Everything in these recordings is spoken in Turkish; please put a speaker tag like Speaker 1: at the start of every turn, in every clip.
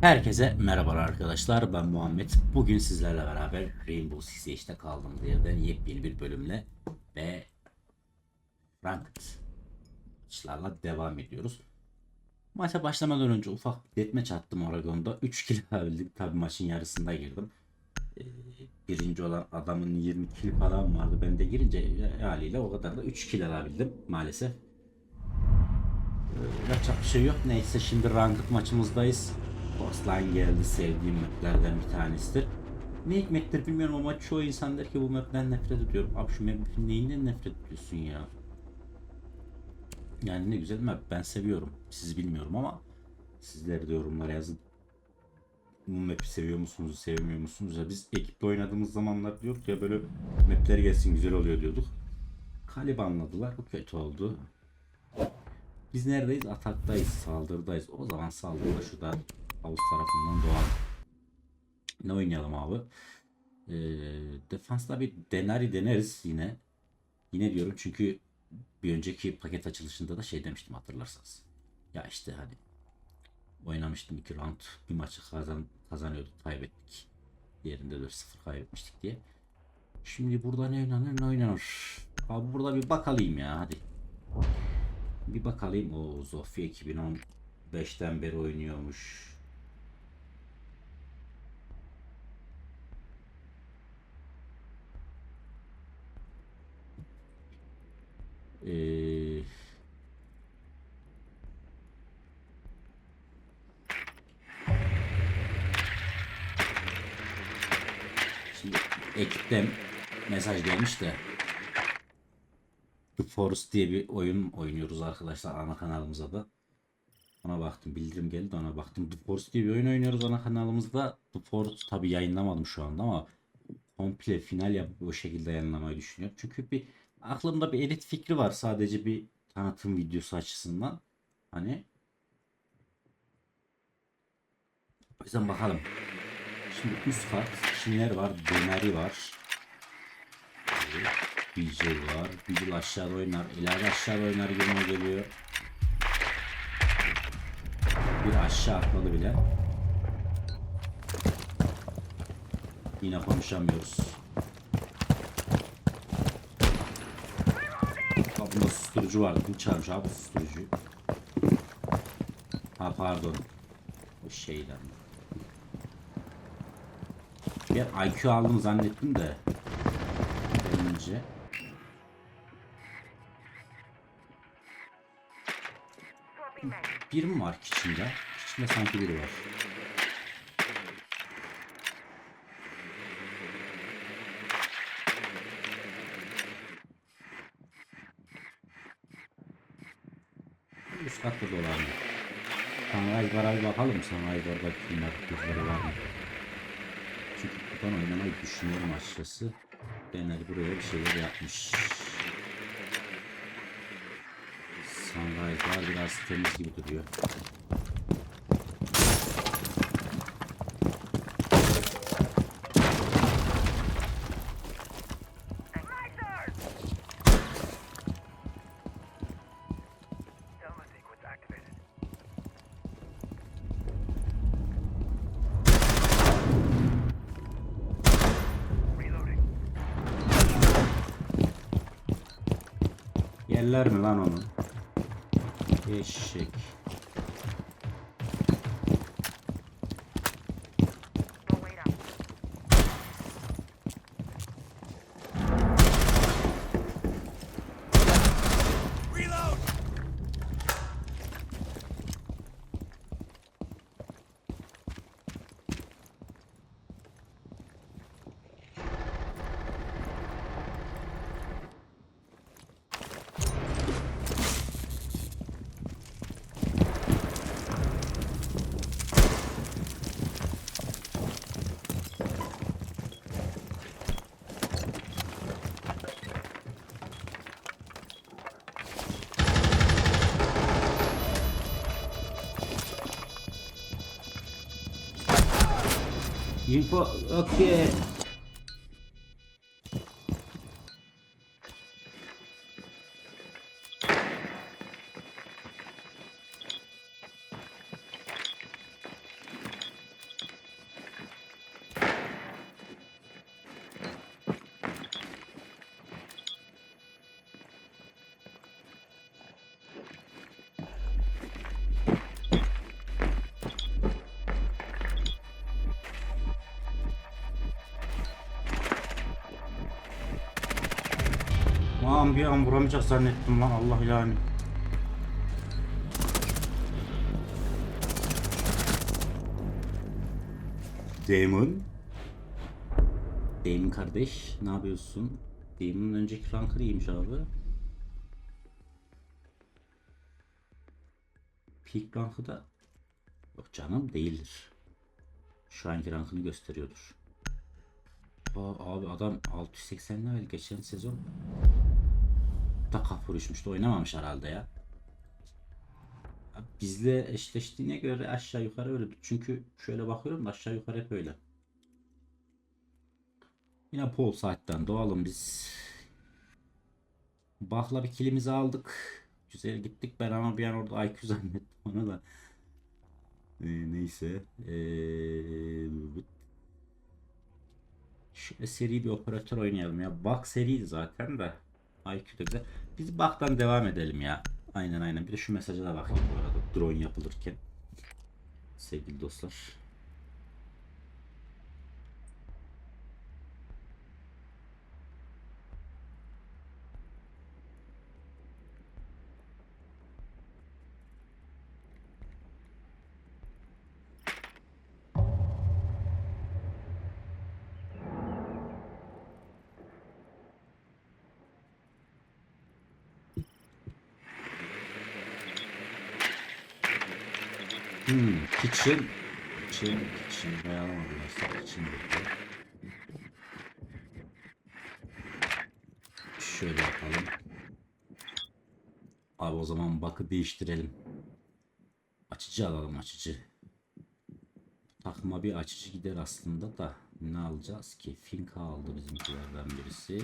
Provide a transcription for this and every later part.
Speaker 1: Herkese merhabalar arkadaşlar ben Muhammed. Bugün sizlerle beraber Rainbow Six Siege'de kaldığımız yerden yepyeni bir bölümle ve ranked maçlarla devam ediyoruz. Maça başlamadan önce ufak bir deathmatch attım Oregon'da. 3 kill alabildim. Tabi maçın yarısında girdim. Ee, birinci olan adamın 20 kill falan vardı. Ben de girince haliyle o kadar da 3 kill alabildim maalesef. Ee, yapacak bir şey yok. Neyse şimdi ranked maçımızdayız. Coastline geldi sevdiğim maplerden bir tanesidir. Ne hikmettir bilmiyorum ama çoğu insan der ki bu mapten nefret ediyorum. Abi şu map'in neyinden nefret ediyorsun ya? Yani ne güzel map ben seviyorum. Siz bilmiyorum ama sizler de yorumlara yazın. Bu map'i seviyor musunuz, sevmiyor musunuz? Ya biz ekiple oynadığımız zamanlar diyorduk ya böyle mapler gelsin güzel oluyor diyorduk. Kalib anladılar. Bu kötü oldu. Biz neredeyiz? Ataktayız, saldırıdayız. O zaman saldırıda şurada havuz tarafından doğan. Ne oynayalım abi? Ee, defansta bir Denari deneriz yine. Yine diyorum çünkü bir önceki paket açılışında da şey demiştim hatırlarsanız. Ya işte hani oynamıştım iki round bir maçı kazan kazanıyorduk kaybettik. Diğerinde 4-0 kaybetmiştik diye. Şimdi burada ne oynanır ne oynanır. Abi burada bir bakalım ya hadi. Bir bakalım o Zofia 2015'ten beri oynuyormuş. Ee, şimdi ekipten mesaj gelmiş de The Forest diye bir oyun oynuyoruz arkadaşlar ana kanalımıza da. Ona baktım bildirim geldi ona baktım. The Forest diye bir oyun oynuyoruz ana kanalımızda. The Forest tabi yayınlamadım şu anda ama komple final yapıp o şekilde yayınlamayı düşünüyorum. Çünkü bir aklımda bir edit fikri var sadece bir tanıtım videosu açısından. Hani o yüzden bakalım. Şimdi üst kat kimler var? Döneri var. BJ var. Bigil aşağıda oynar. İleride aşağıda oynar gibime geliyor. Bir aşağı atladı bile. Yine konuşamıyoruz. Bak bunda susturucu vardı. Kim çağırmış abi susturucuyu? Ha pardon. O şeyden. Bir IQ aldım zannettim de. Önce. Bir mi var kitchen'da? Kitchen'da sanki biri var. Üst katta dolanıyor. Sunrise'lara bir bakalım. Sunrise'larda kimler kızları var mı? Buradan oynamayı düşünüyorum açıkçası. Dener buraya bir şeyler yapmış. Sunrise'lar biraz temiz gibi duruyor. Eşek.
Speaker 2: You
Speaker 1: put okay. An vuramayacak zannettim lan Allah yani. Damon. Damon kardeş ne yapıyorsun? Damon'un önceki rankı iyiymiş abi. Peak rankı da yok canım değildir. Şu anki rankını gösteriyordur. Aa, abi adam 680 level geçen sezon da kapı uçmuştu oynamamış herhalde ya. Bizle eşleştiğine göre aşağı yukarı öyle. Çünkü şöyle bakıyorum da aşağı yukarı hep öyle. Yine Pol saatten doğalım biz. Bakla bir kilimizi aldık. Güzel gittik ben ama bir an orada IQ zannettim onu da. Ee, neyse. Ee, Şöyle seri bir operatör oynayalım ya. Bak seriydi zaten de. IQ da. Biz baktan devam edelim ya. Aynen aynen. Bir de şu mesaja da bakayım bu arada. Drone yapılırken. Sevgili dostlar. Kitchen. Kitchen, kitchen. Dayanamadım aslında. Kitchen dedi. Şöyle yapalım. Abi o zaman bakı değiştirelim. Açıcı alalım açıcı. Takma bir açıcı gider aslında da ne alacağız ki? Finka aldı bizimkilerden birisi.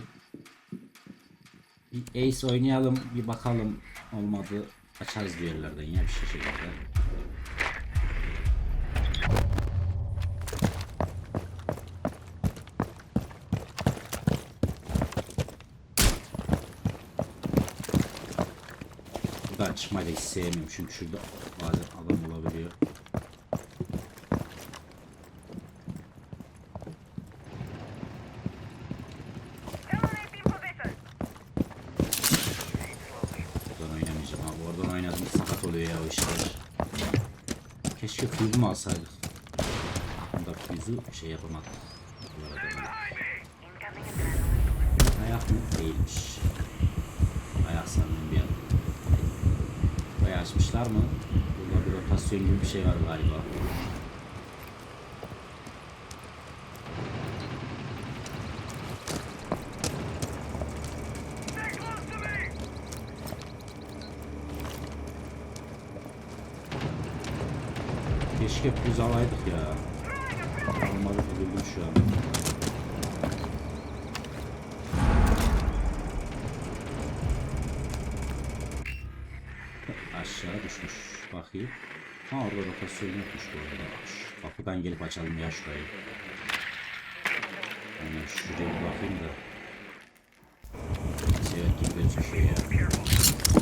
Speaker 1: Bir Ace oynayalım bir bakalım olmadı açarız bir yerlerden ya bir şey şekilde. Buradan çıkmayı da hiç sevmiyorum çünkü şurada bazen adam olabiliyor. Buradan oynamayacağım abi. Oradan oynadım sakat oluyor ya o işler. Keşke füzü mü alsaydık. Bunda füzü şey yapamadık. Ayak mı? Değilmiş. Ayak sanırım Bayağı açmışlar mı? Burada bir rotasyon gibi bir şey var galiba. Keşke füze alaydık ya. Aşağı düşmüş. Bakayım. Ha orada rotasyon yokmuş bu arada. Kapıdan gelip açalım ya şurayı. Hemen şuraya bakayım da. Seyahat gibi gözüküyor ya.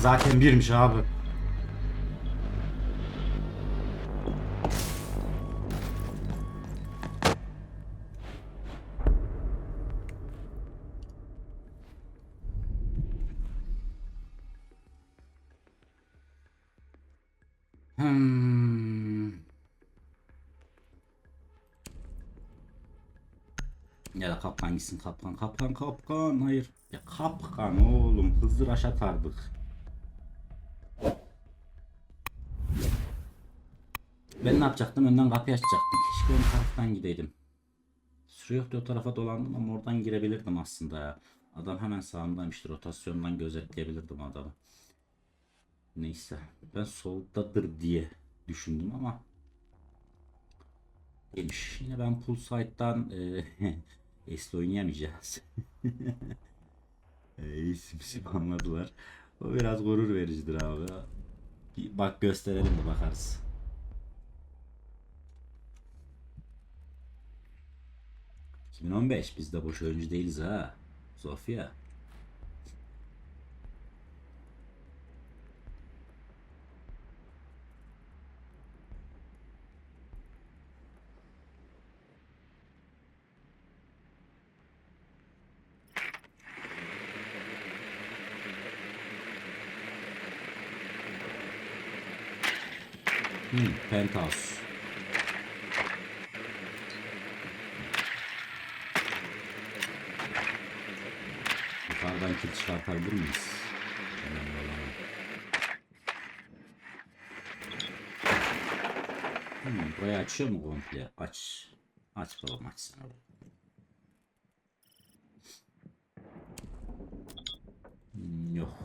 Speaker 1: Zaten birmiş abi. Hmm. Ya da kaplan gitsin kaplan kaplan kaplan hayır. Ya kapkan oğlum hızlı raş atardık. Ben ne yapacaktım? Önden kapıyı açacaktım. Keşke ön taraftan gideydim. Süre yoktu o tarafa dolandım ama oradan girebilirdim aslında ya. Adam hemen sağımdaymış. Rotasyondan gözetleyebilirdim adamı. Neyse. Ben soldadır diye düşündüm ama Demiş. Yine ben pool site'dan e, Esli oynayamayacağız. e, isim isim anladılar. O biraz gurur vericidir abi. Bir bak gösterelim de bakarız. ...2015 biz de boş oyuncu değiliz ha. Sofya. Hmm, penthouse. Çıkartabilir miyiz? O. Hmm, burayı açıyor mu komple? Aç. Aç babam aç orayı. Hmm, yok.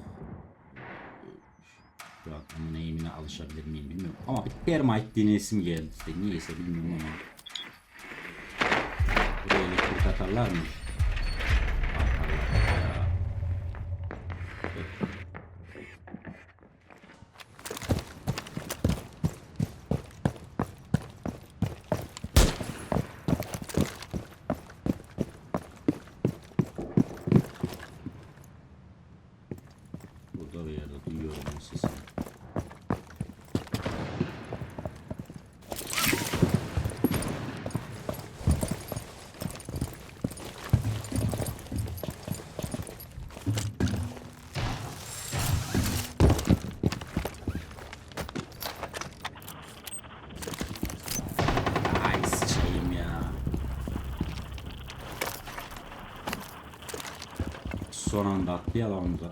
Speaker 1: Şu an onun eğimine alışabilir miyim bilmiyorum. Ama bir termite deneyesim geldi. İşte niyeyse bilmiyorum ama. Buraya elektrik atarlar mı? Atarlar ya. Burada bir yerde duyuyorum o sesi. Ay sıçayım ya. Son anda attı ya lan da.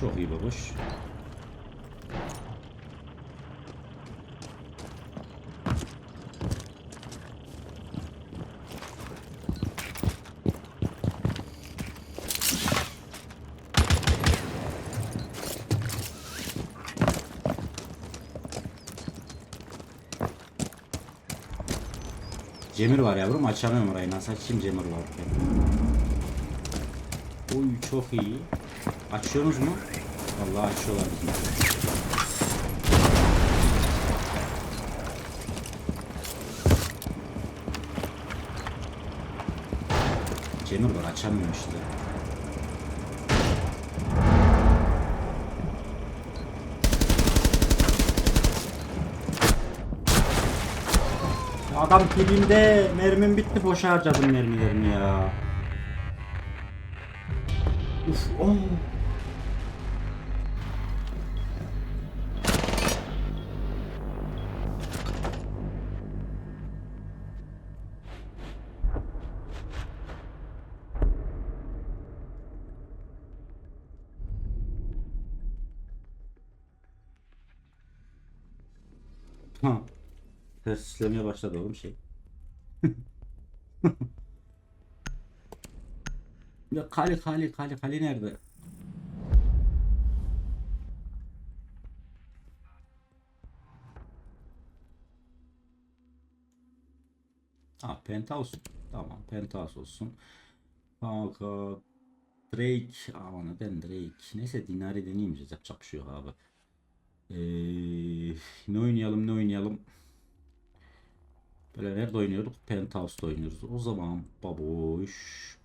Speaker 1: Çok iyi babuş. Cemir var yavrum açamıyorum orayı nasıl açayım Cemir var. Oy çok iyi. Açıyorsunuz mu? Vallahi açıyorlar bizim. Cemir var açamıyorum işte. Adam dibimde mermim bitti boşa harcadım mermilerimi ya. Uf, oh. Ha. Ters başladı oğlum şey. ya kale kale kale kale nerede? Ha penthouse. Tamam penthouse olsun. Kanka Drake. Aman neden Drake? Neyse dinari deneyemeyeceğiz. Yapacak bir şey abi. Ee, ne oynayalım ne oynayalım. Böyle nerede oynuyorduk? Penthouse'da oynuyoruz. O zaman baboş.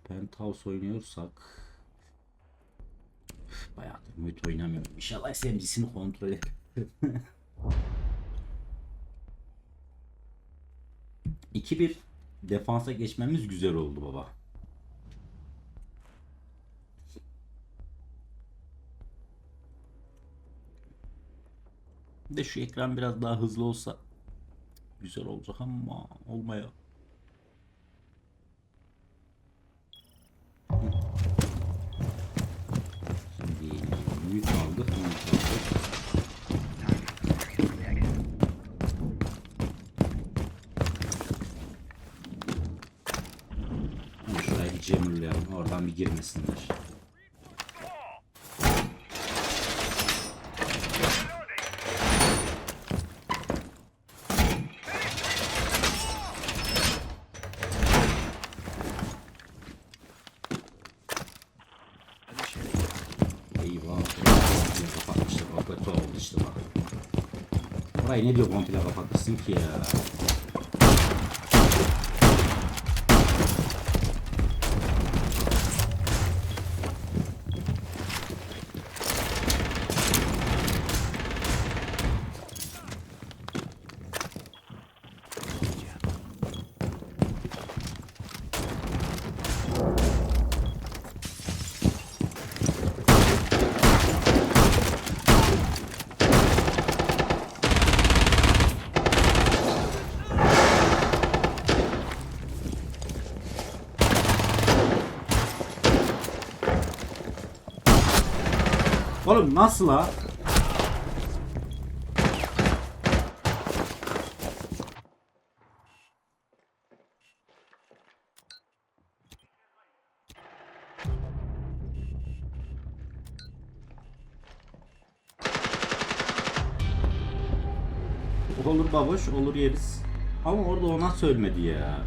Speaker 1: Penthouse oynuyorsak Bayağıdır Muhit oynamıyorum. İnşallah SMG'sini kontrol et. İki bir defansa geçmemiz güzel oldu baba. De şu ekran biraz daha hızlı olsa güzel olacak ama olmaya. Şimdi büyük aldık, büyük aldık. Şurayı bir cemurlayalım, oradan bir girmesinler. Eyvah. Komple kapatmışlar. O kötü oldu işte bak. Orayı ne diyor komple kapatmışsın ki ya. Oğlum nasıl ha? Olur baboş, olur yeriz. Ama orada ona söylemedi ya.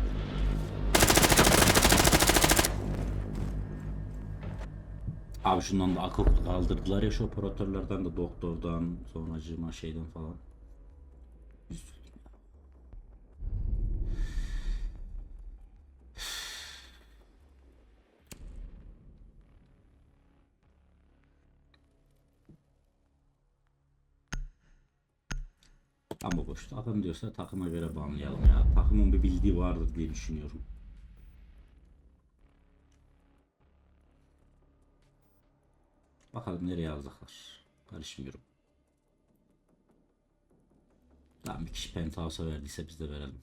Speaker 1: Abi şundan da akıl kaldırdılar ya şu operatörlerden de doktordan sonracığıma şeyden falan. Ama boş takım diyorsa takıma göre banlayalım ya. Takımın bir bildiği vardır diye düşünüyorum. Bakalım nereye alacaklar. Karışmıyorum. Tamam bir kişi penthouse'a verdiyse biz de verelim.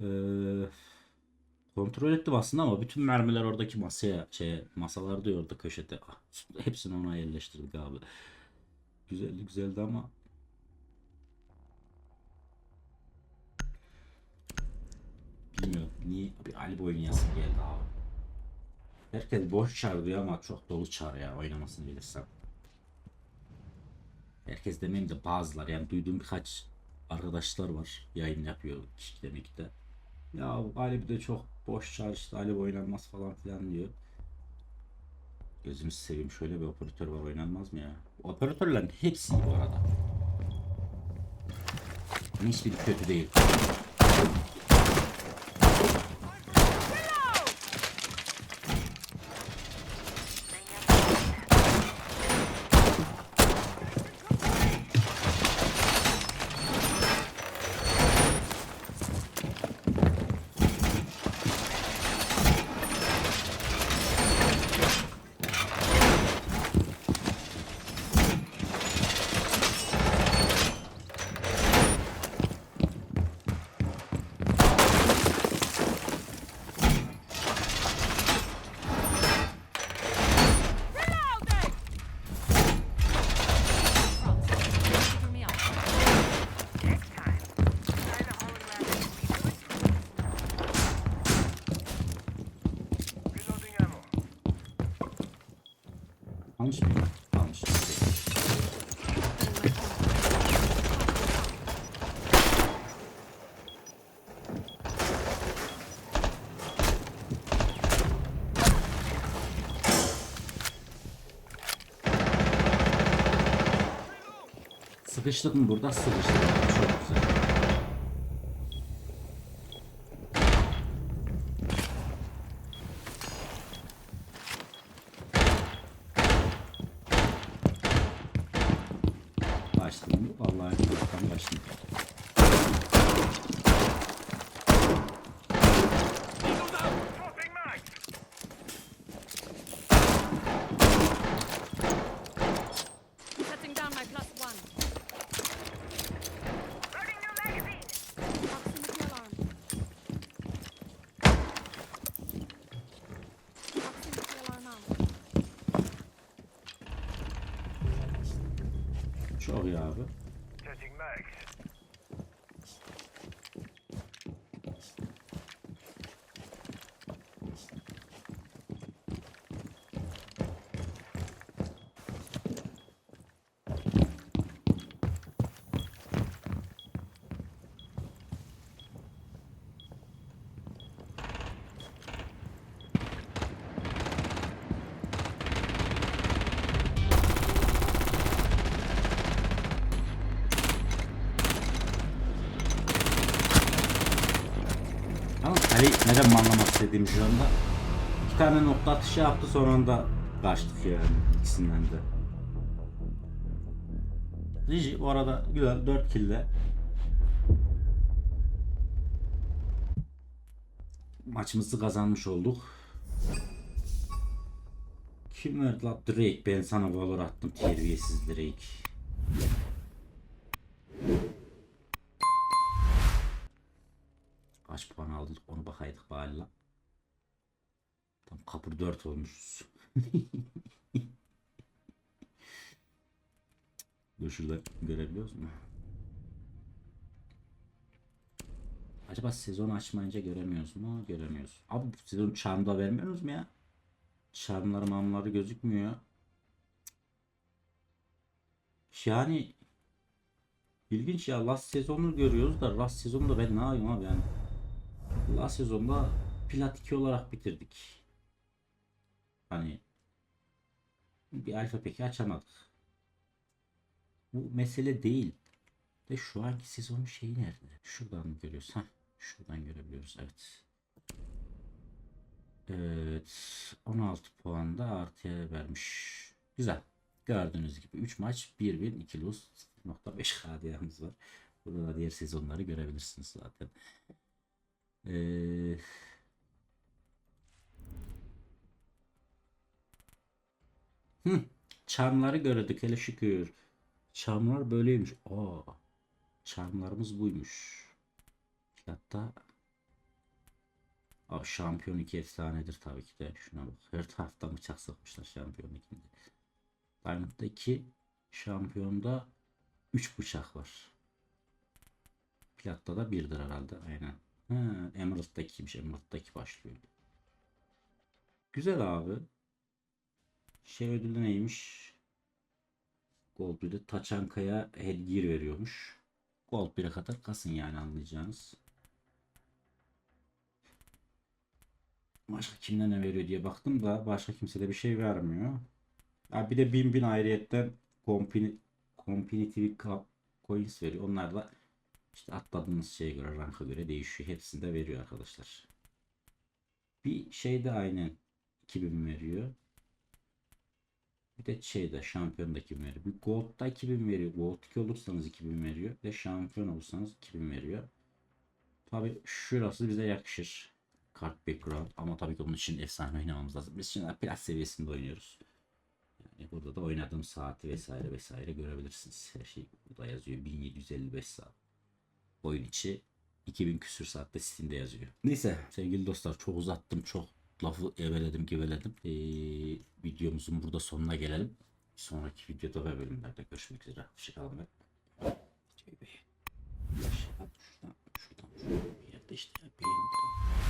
Speaker 1: Ee, kontrol ettim aslında ama bütün mermiler oradaki masaya, şey, masalarda ya orada köşede. Ah, hepsini ona yerleştirdik abi. Güzeldi güzeldi ama bilmiyorum. Niye bir Ali oynayasın geldi abi. Herkes boş çağır diyor ama çok dolu çağır ya oynamasını bilirsem. Herkes demeyeyim de bazılar yani duyduğum birkaç arkadaşlar var yayın yapıyor kişi demekte. Ya Ali bir de çok boş çağır işte Ali oynanmaz falan filan diyor. Gözümü seveyim şöyle bir operatör var oynanmaz mı ya? Operatörlerin hepsi bu arada. Hiçbiri kötü değil. Almış mı? Almış. Sıkıştık mı burada? Sıkıştık. Çok güzel. Çok iyi abi.
Speaker 2: Setting mags.
Speaker 1: Ama Ali neden mi anlamak istediğim şu anda? İki tane nokta atışı yaptı sonra da kaçtık yani ikisinden de. Riji bu arada güzel 4 kill'le maçımızı kazanmış olduk. Kim verdi lan Drake? Ben sana valor attım terbiyesiz Drake. Kaç puan aldık onu bakaydık bari lan. Tam kapır 4 olmuşuz. Dur şurada görebiliyoruz mu? Acaba sezon açmayınca göremiyoruz mu? Göremiyoruz. Abi sezon charm'da vermiyoruz mu ya? Charm'ları mamları gözükmüyor. Yani ilginç ya last sezonu görüyoruz da last sezonda ben ne yapayım abi yani. Last sezonda plat 2 olarak bitirdik. Hani bir alfa peki açamadık. Bu mesele değil. De şu anki sezonun şeyi nerede? Şuradan mı görüyoruz? Heh, şuradan görebiliyoruz. Evet. Evet. 16 puan da artıya vermiş. Güzel. Gördüğünüz gibi 3 maç 1 win 2 lose 0.5 KDA'mız var. Burada da diğer sezonları görebilirsiniz zaten. Ee, Hı, çarmları gördük hele şükür. Çarmlar böyleymiş. Aa, çarmlarımız buymuş. Hatta Aa, şampiyon iki efsanedir tabii ki de. Şuna bak. Her taraftan bıçak sıkmışlar şampiyon ikinde. Diamond'da 2, şampiyonda 3 bıçak var. Platta da 1'dir herhalde. Aynen. Ha, Emerald'da 2'ymiş. Emerald'da 2 başlıyor. Güzel abi. Şey ödülü neymiş? Gold 1'de Taçankaya headgear veriyormuş. Gold 1'e kadar kasın yani anlayacağınız. Başka kimden ne veriyor diye baktım da başka kimse de bir şey vermiyor. Ya bir de bin bin ayrıyetten competitive coins veriyor. Onlar da işte atladığınız şeye göre ranka göre değişiyor. Hepsini de veriyor arkadaşlar. Bir şey de aynen 2000 veriyor. Bir de şeyde şampiyonda 2000 veriyor. Bir gold'da 2000 veriyor. Gold 2 olursanız 2000 veriyor. Ve şampiyon olursanız 2000 veriyor. Tabi şurası bize yakışır. Kart background ama tabii ki onun için efsane oynamamız lazım. Biz şimdi plat seviyesinde oynuyoruz. Yani burada da oynadığım saati vesaire vesaire görebilirsiniz. Her şey burada yazıyor. 1755 saat. Oyun içi 2000 küsür saatte Steam'de yazıyor. Neyse sevgili dostlar çok uzattım. Çok lafı eveledim geveledim. Ee, videomuzun burada sonuna gelelim. Bir sonraki videoda ve bölümlerde görüşmek üzere. Hoşçakalın videoyu beğenin. Şuradan, şuradan, şuradan bir yerde işte beğenin.